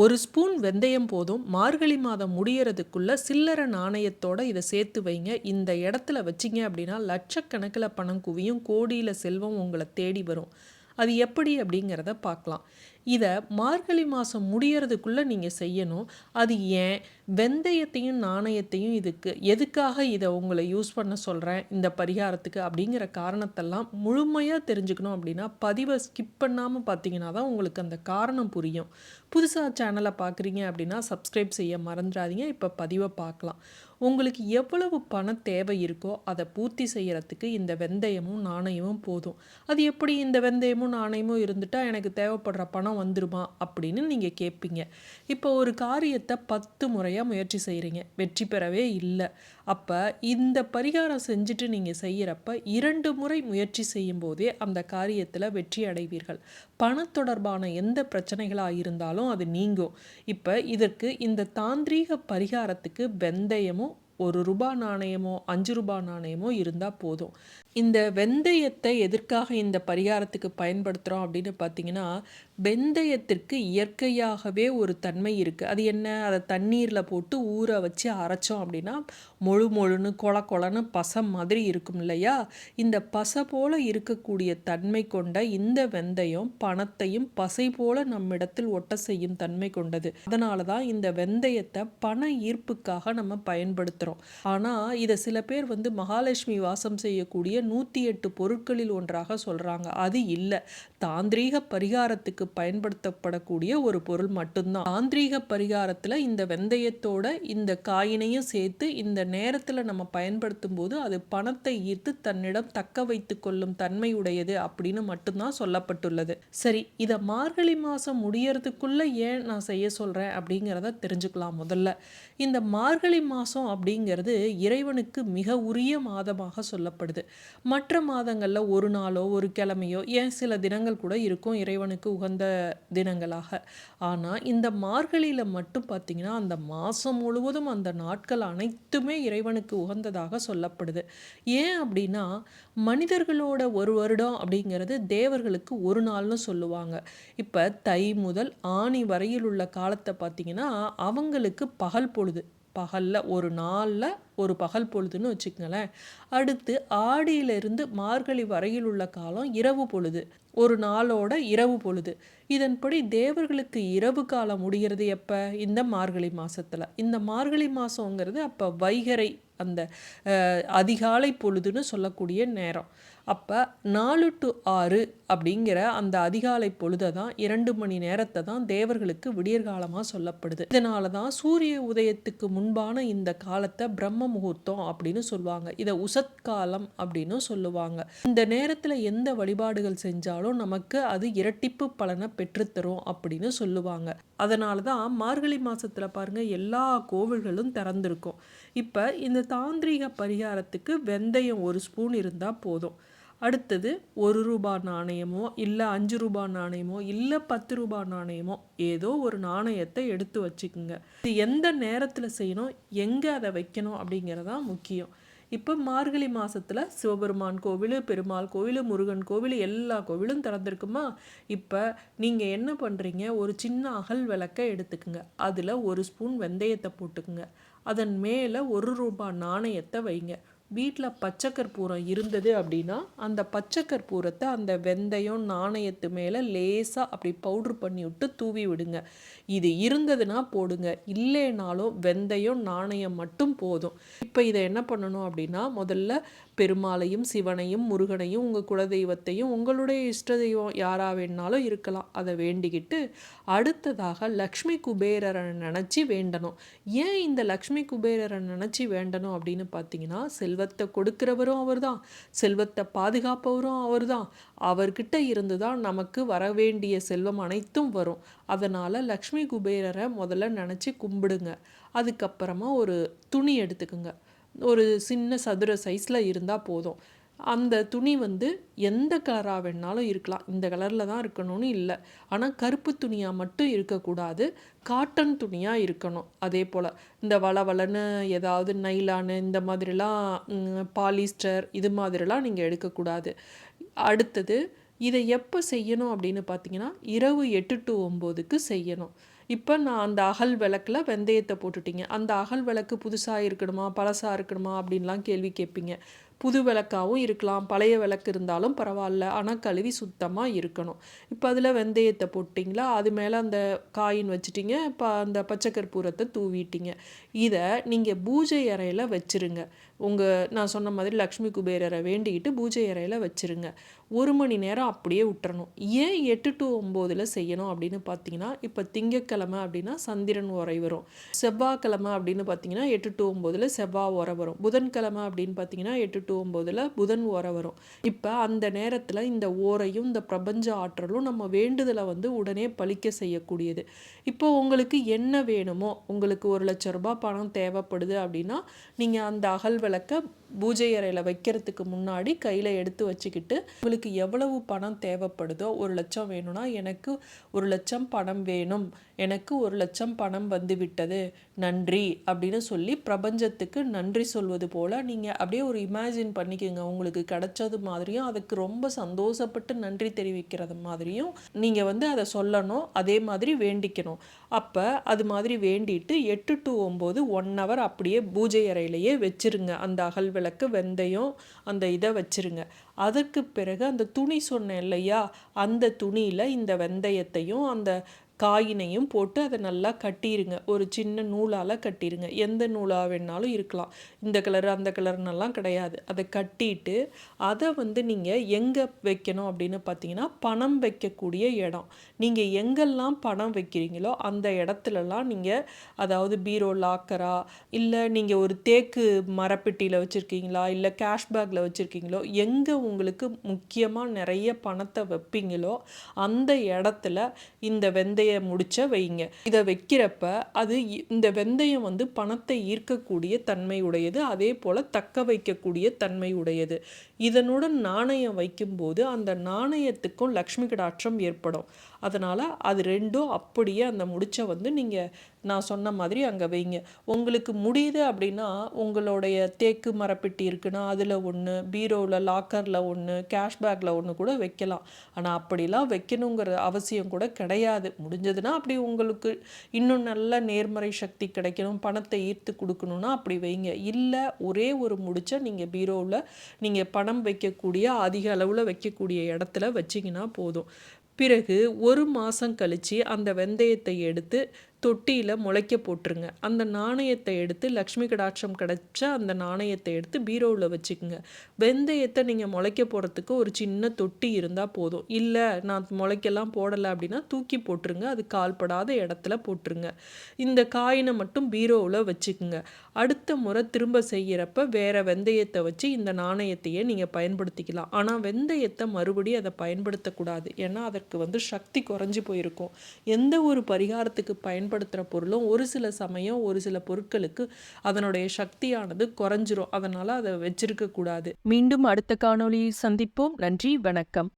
ஒரு ஸ்பூன் வெந்தயம் போதும் மார்கழி மாதம் முடியறதுக்குள்ளே சில்லறை நாணயத்தோட இதை சேர்த்து வைங்க. இந்த இடத்துல வச்சிங்க அப்படின்னா லட்சக்கணக்கில் பணம் குவியும் கோடியில் செல்வம் உங்களை தேடி வரும். அது எப்படி அப்படிங்கிறத பார்க்கலாம். இதை மார்கழி மாதம் முடியறதுக்குள்ளே நீங்கள் செய்யணும். அது ஏன்? வெந்தயத்தையும் நாணயத்தையும் இதுக்கு எதுக்காக இதை உங்களை யூஸ் பண்ண சொல்கிறேன் இந்த பரிகாரத்துக்கு அப்படிங்கிற காரணத்தெல்லாம் முழுமையாக தெரிஞ்சுக்கணும் அப்படின்னா பதிவை ஸ்கிப் பண்ணாமல் பார்த்தீங்கன்னா தான் உங்களுக்கு அந்த காரணம் புரியும். புதுசாக சேனலை பார்க்குறீங்க அப்படின்னா சப்ஸ்கிரைப் செய்ய மறந்துடாதீங்க. இப்போ பதிவை பார்க்கலாம் உங்களுக்கு எவ்வளவு பணம் தேவை இருக்கோ அதை பூர்த்தி செய்கிறதுக்கு இந்த வெந்தயமும் நாணயமும் போதும். அது எப்படி இந்த வெந்தயமும் நாணயமும் இருந்துட்டால் எனக்கு தேவைப்படுற பணம் வந்துருமா அப்படின்னு நீங்கள் கேட்பீங்க இப்போ ஒரு காரியத்தை பத்து முறையாக முயற்சி செய்கிறீங்க வெற்றி பெறவே இல்லை. அப்போ இந்த பரிகாரம் செஞ்சுட்டு நீங்கள் செய்கிறப்ப இரண்டு முறை முயற்சி செய்யும் போதே அந்த காரியத்தில் வெற்றி அடைவீர்கள். பண தொடர்பான எந்த பிரச்சனைகளாக இருந்தாலும் அது நீங்கும். இப்போ இதற்கு இந்த தாந்திரீக பரிகாரத்துக்கு வெந்தயமும் ஒரு ரூபா நாணயமோ அஞ்சு ரூபா நாணயமோ இருந்தால் போதும். இந்த வெந்தயத்தை எதற்காக இந்த பரிகாரத்துக்கு பயன்படுத்துகிறோம் அப்படின்னு பார்த்தீங்கன்னா வெந்தயத்திற்கு இயற்கையாகவே ஒரு தன்மை இருக்குது அது என்ன? அதை தண்ணீரில் போட்டு ஊற வச்சு அரைச்சோம் அப்படின்னா மொழு மொழுன்னு கொல கொலன்னு பசை மாதிரி இருக்கும் இல்லையா? இந்த பசை போல் இருக்கக்கூடிய தன்மை கொண்ட இந்த வெந்தயம் பணத்தையும் பசை போல நம்மிடத்தில் ஒட்ட செய்யும் தன்மை கொண்டது. அதனால தான் இந்த வெந்தயத்தை பண ஈர்ப்புக்காக நம்ம பயன்படுத்துகிறோம் ஆனால் இதை சில பேர் வந்து மகாலட்சுமி வாசம் செய்யக்கூடிய நூற்றி எட்டு பொருட்களில் ஒன்றாக சொல்கிறாங்க அது இல்லை. தாந்திரீக பரிகாரத்துக்கு பயன்படுத்தப்படக்கூடிய ஒரு பொருள் மட்டும்தான். தாந்திரீக பரிகாரத்தில் இந்த வெந்தயத்தோட இந்த காயினையும் சேர்த்து இந்த நேரத்தில் நம்ம பயன்படுத்தும் போது அது பணத்தை ஈர்த்து தன்னிடம் தக்க வைத்து கொள்ளும் தன்மையுடையது அப்படின்னு மட்டும்தான் சொல்லப்பட்டுள்ளது. சரி இதை மார்கழி மாதம் முடியறதுக்குள்ள ஏன் நான் செய்ய சொல்கிறேன் அப்படிங்கிறத தெரிஞ்சுக்கலாம் முதல்ல. இந்த மார்கழி மாதம் அப்படிங்கிறது இறைவனுக்கு மிக உரிய மாதமாக சொல்லப்படுது. மற்ற மாதங்களில் ஒரு நாளோ ஒரு கிழமையோ ஏன் சில தினங்கள் கூட இருக்கும் இறைவனுக்கு உகந்த தினங்களாக. ஆனால் இந்த மார்கழியில் மட்டும் பார்த்திங்கன்னா அந்த மாதம் முழுவதும் அந்த நாட்கள் அனைத்துமே இறைவனுக்கு உகந்ததாக சொல்லப்படுது. ஏன் அப்படின்னா மனிதர்களோட ஒரு வருடம் அப்படிங்கிறது தேவர்களுக்கு ஒரு நாள்னு சொல்லுவாங்க. இப்போ தை முதல் ஆணி வரையில் உள்ள காலத்தை பார்த்திங்கன்னா அவங்களுக்கு பகல் பொழுது. பகலில் ஒரு நாளில் ஒரு பகல் பொழுதுன்னு வச்சுக்கங்களேன். அடுத்து ஆடியிலிருந்து மார்கழி வரையில் உள்ள காலம் இரவு பொழுது. ஒரு நாளோட இரவு பொழுது. இதன்படி தேவர்களுக்கு இரவு காலம் முடிகிறது எப்போ? இந்த மார்கழி மாதத்தில் இந்த மார்கழி மாதங்கிறது அப்போ வைகரை அந்த அதிகாலை பொழுதுன்னு சொல்லக்கூடிய நேரம். அப்போ நாலு டு ஆறு அப்படிங்கிற அந்த அதிகாலை பொழுதை தான் இரண்டு மணி நேரத்தை தான் தேவர்களுக்கு விடியற்காலமாக சொல்லப்படுது. இதனால தான் சூரிய உதயத்துக்கு முன்பான இந்த காலத்தை பிரம்ம முகூர்த்தம் அப்படின்னு சொல்லுவாங்க. இதை உசத்காலம் அப்படின்னு சொல்லுவாங்க. இந்த நேரத்தில் எந்த வழிபாடுகள் செஞ்சாலும் நமக்கு அது இரட்டிப்பு பலனை பெற்றுத்தரும் அப்படின்னு சொல்லுவாங்க. அதனால தான் மார்கழி மாதத்தில் பாருங்கள் எல்லா கோவில்களும் திறந்திருக்கும். இப்போ இந்த தாந்திரிக பரிகாரத்துக்கு வெந்தயம் ஒரு ஸ்பூன் இருந்தால் போதும். அடுத்தது ஒரு ரூபா நாணயமோ இல்லை அஞ்சு ரூபா நாணயமோ இல்லை பத்து ரூபா நாணயமோ ஏதோ ஒரு நாணயத்தை எடுத்து வச்சுக்கோங்க. இது எந்த நேரத்தில் செய்யணும் எங்கே அதை வைக்கணும் அப்படிங்கிறதான் முக்கியம். இப்போ மார்கழி மாதத்தில் சிவபெருமான் கோவில் பெருமாள் கோவில் முருகன் கோவில் எல்லா கோவிலும் திறந்திருக்குமா? இப்போ நீங்கள் என்ன பண்ணுறீங்க ஒரு சின்ன அகல் விளக்கை எடுத்துக்குங்க. அதில் ஒரு ஸ்பூன் வெந்தயத்தை போட்டுக்குங்க. அதன் மேலே ஒரு ரூபாய் நாணயத்தை வைங்க. வீட்டில் பச்சை கற்பூரம் இருந்தது அப்படின்னா அந்த பச்சை கற்பூரத்தை அந்த வெந்தயம் நாணயத்து மேலே லேசாக அப்படி பவுட்ரு பண்ணி விட்டு தூவி விடுங்க. இது இருந்ததுன்னா போடுங்க. இல்லைனாலும் வெந்தயம் நாணயம் மட்டும் போதும். இப்போ இதை என்ன பண்ணணும் அப்படின்னா முதல்ல பெருமாளையும் சிவனையும் முருகனையும் உங்கள் குலதெய்வத்தையும் உங்களுடைய இஷ்ட தெய்வம் யாராக வேணாலும் இருக்கலாம். அதை வேண்டிக்கிட்டு அடுத்ததாக லக்ஷ்மி குபேரரை நினச்சி வேண்டணும். ஏன் இந்த லக்ஷ்மி குபேரரை நினச்சி வேண்டணும் அப்படின்னு பார்த்தீங்கன்னா செல்வத்தை கொடுக்கிறவரும் அவர் தான் செல்வத்தை பாதுகாப்பவரும் அவர் தான் அவர்கிட்ட இருந்து தான் நமக்கு வர வேண்டிய செல்வம் அனைத்தும் வரும். அதனால் லக்ஷ்மி குபேரரை முதல்ல நினச்சி கும்பிடுங்க. அதுக்கப்புறமா ஒரு துணி எடுத்துக்குங்க. ஒரு சின்ன சதுர சைஸில் இருந்தால் போதும். அந்த துணி வந்து எந்த கலராக வேணாலும் இருக்கலாம். இந்த கலரில் தான் இருக்கணும்னு இல்லை. ஆனால் கருப்பு துணியாக மட்டும் இருக்கக்கூடாது. காட்டன் துணியாக இருக்கணும். அதே போல் இந்த வளவலன்னு ஏதாவது நைலானு இந்த மாதிரிலாம் பாலிஸ்டர் இது மாதிரிலாம் நீங்கள் எடுக்கக்கூடாது. அடுத்தது இதை எப்போ செய்யணும் அப்படின்னு பார்த்தீங்கன்னா இரவு எட்டு டு ஒம்போதுக்கு செய்யணும். இப்போ நான் அந்த அகல் விளக்கில் வெந்தயத்தை போட்டுட்டீங்க. அந்த அகல் விளக்கு புதுசாக இருக்கணுமா பழசாக இருக்கணுமா அப்படின்லாம் கேள்வி கேட்பீங்க. புது விளக்காவும் இருக்கலாம் பழைய விளக்கு இருந்தாலும் பரவாயில்ல ஆனால் கழுவி சுத்தமாக இருக்கணும். இப்போ அதில் வெந்தயத்தை போட்டிங்களா? அது மேலே அந்த காயின் வச்சுட்டிங்க இப்போ அந்த பச்சை கற்பூரத்தை தூவிட்டீங்க. இதை நீங்கள் பூஜை அறையில் வச்சிருங்க. உங்கள் நான் சொன்ன மாதிரி லக்ஷ்மி குபேரரை வேண்டிக்கிட்டு பூஜை அறையில் வச்சுருங்க. ஒரு மணி நேரம் அப்படியே விட்டுறணும். ஏன் எட்டு டு ஒம்போதில் செய்யணும் அப்படின்னு பார்த்தீங்கன்னா இப்போ திங்கக்கிழமை அப்படின்னா சந்திரன் உரை வரும். செவ்வாய்க்கிழமை அப்படின்னு பார்த்தீங்கன்னா எட்டு டு ஒம்போதில் செவ்வாய் உரை வரும். புதன்கிழமை அப்படின்னு பார்த்தீங்கன்னா எட்டு எட்டு ஒம்போதில் புதன் ஓரை வரும். இப்போ அந்த நேரத்தில் இந்த ஓரையும் இந்த பிரபஞ்ச ஆற்றலும் நம்ம வேண்டுதலை வந்து உடனே பழிக்க செய்யக்கூடியது. இப்போ உங்களுக்கு என்ன வேணுமோ உங்களுக்கு ஒரு லட்ச ரூபாய் பணம் தேவைப்படுது அப்படின்னா நீங்கள் அந்த அகல் விளக்க பூஜை அறையில் வைக்கிறதுக்கு முன்னாடி கையில் எடுத்து வச்சுக்கிட்டு உங்களுக்கு எவ்வளவு பணம் தேவைப்படுதோ ஒரு லட்சம் வேணும்னா எனக்கு ஒரு லட்சம் பணம் வேணும். எனக்கு ஒரு லட்சம் பணம் வந்துவிட்டது நன்றி. அப்படின்னு சொல்லி பிரபஞ்சத்துக்கு நன்றி சொல்வது போல் நீங்கள் அப்படியே ஒரு இமேஜின் பண்ணிக்கோங்க. உங்களுக்கு கிடைச்சது மாதிரியும் அதுக்கு ரொம்ப சந்தோஷப்பட்டு நன்றி தெரிவிக்கிறது மாதிரியும் நீங்கள் வந்து அதை சொல்லணும். அதே மாதிரி வேண்டிக்கணும். அப்போ அது மாதிரி வேண்டிட்டு எட்டு டு ஒம்பது ஒன் ஹவர் அப்படியே பூஜை அறையிலேயே வச்சிருங்க. அந்த அகல் விளக்கு வெந்தயம் அந்த இதை வச்சிருங்க. அதற்கு பிறகு அந்த துணி சொன்னேன் இல்லையா? அந்த துணியில் இந்த வெந்தயத்தையும் அந்த காயினையும் போட்டு அதை நல்லா கட்டிடுங்க ஒரு சின்ன நூலால் கட்டிடுங்க எந்த நூலாக வேணாலும் இருக்கலாம். இந்த கலர் அந்த கலர்னெல்லாம் கிடையாது. அதை கட்டிட்டு அதை வந்து நீங்கள் எங்கே வைக்கணும் அப்படின்னு பார்த்தீங்கன்னா பணம் வைக்கக்கூடிய இடம். நீங்கள் எங்கெல்லாம் பணம் வைக்கிறீங்களோ அந்த இடத்துலலாம் நீங்கள் அதாவது பீரோ லாக்கரா இல்லை நீங்கள் ஒரு தேக்கு மரப்பெட்டியில் வச்சுருக்கீங்களா இல்லை கேஷ்பேக்கில் வச்சுருக்கீங்களோ எங்கே உங்களுக்கு முக்கியமாக நிறைய பணத்தை வைப்பீங்களோ அந்த இடத்துல இந்த வெந்தய வெந்தயம் முடிச்ச வைங்க. இதை வைக்கிறப்ப அது இந்த வெந்தயம் வந்து பணத்தை ஈர்க்கக்கூடிய தன்மை உடையது அதே போல் தக்க வைக்கக்கூடிய தன்மை உடையது இதனுடன் நாணயம் வைக்கும்போது அந்த நாணயத்துக்கும் லக்ஷ்மி கடாட்சம் ஏற்படும். அதனால் அது ரெண்டும் அப்படியே அந்த முடிச்ச வந்து நீங்கள் நான் சொன்ன மாதிரி அங்கே வைங்க. உங்களுக்கு முடியுது அப்படின்னா உங்களுடைய தேக்கு மரப்பெட்டி இருக்குன்னா அதில் ஒன்று பீரோவில் லாக்கரில் ஒன்று கேஷ்பேக்கில் ஒன்று கூட வைக்கலாம். ஆனால் அப்படிலாம் வைக்கணுங்கிற அவசியம் கூட கிடையாது. முடிஞ்சதுன்னா அப்படி உங்களுக்கு இன்னும் நல்ல நேர்மறை சக்தி கிடைக்கணும். பணத்தை ஈர்த்து கொடுக்கணுன்னா அப்படி வைங்க. இல்லை ஒரே ஒரு முடிச்ச நீங்கள் பீரோவில் நீங்கள் பணம் வைக்கக்கூடிய அதிக அளவில் வைக்கக்கூடிய இடத்துல வச்சிங்கன்னா போதும். பிறகு ஒரு மாதம் கழித்து அந்த வெந்தயத்தை எடுத்து தொட்டியில் முளைக்க போட்டுருங்க. அந்த நாணயத்தை எடுத்து லக்ஷ்மி கடாட்சம் கிடச்ச அந்த நாணயத்தை எடுத்து பீரோவில் வச்சுக்கோங்க. வெந்தயத்தை நீங்கள் முளைக்க போகிறதுக்கு ஒரு சின்ன தொட்டி இருந்தால் போதும். இல்லை நான் முளைக்கெல்லாம் போடலை அப்படின்னா தூக்கி போட்டுருங்க. அது கால்படாத இடத்துல போட்டுருங்க. இந்த காயினை மட்டும் பீரோவில் வச்சுக்கோங்க. அடுத்த முறை திரும்ப செய்கிறப்ப வேறு வெந்தயத்தை வச்சு இந்த நாணயத்தையே நீங்கள் பயன்படுத்திக்கலாம். ஆனால் வெந்தயத்தை மறுபடியும் அதை பயன்படுத்தக்கூடாது. ஏன்னா அதற்கு வந்து சக்தி குறைஞ்சி போயிருக்கும். எந்த ஒரு பரிகாரத்துக்கு பயன் பயன்படுத்துகிற பொருளும் ஒரு சில சமயம் ஒரு சில பொருட்களுக்கு அதனுடைய சக்தியானது குறைஞ்சிரும். அதனால் அதை வச்சிருக்க கூடாது. மீண்டும் அடுத்த காணொளியை சந்திப்போம். நன்றி வணக்கம்.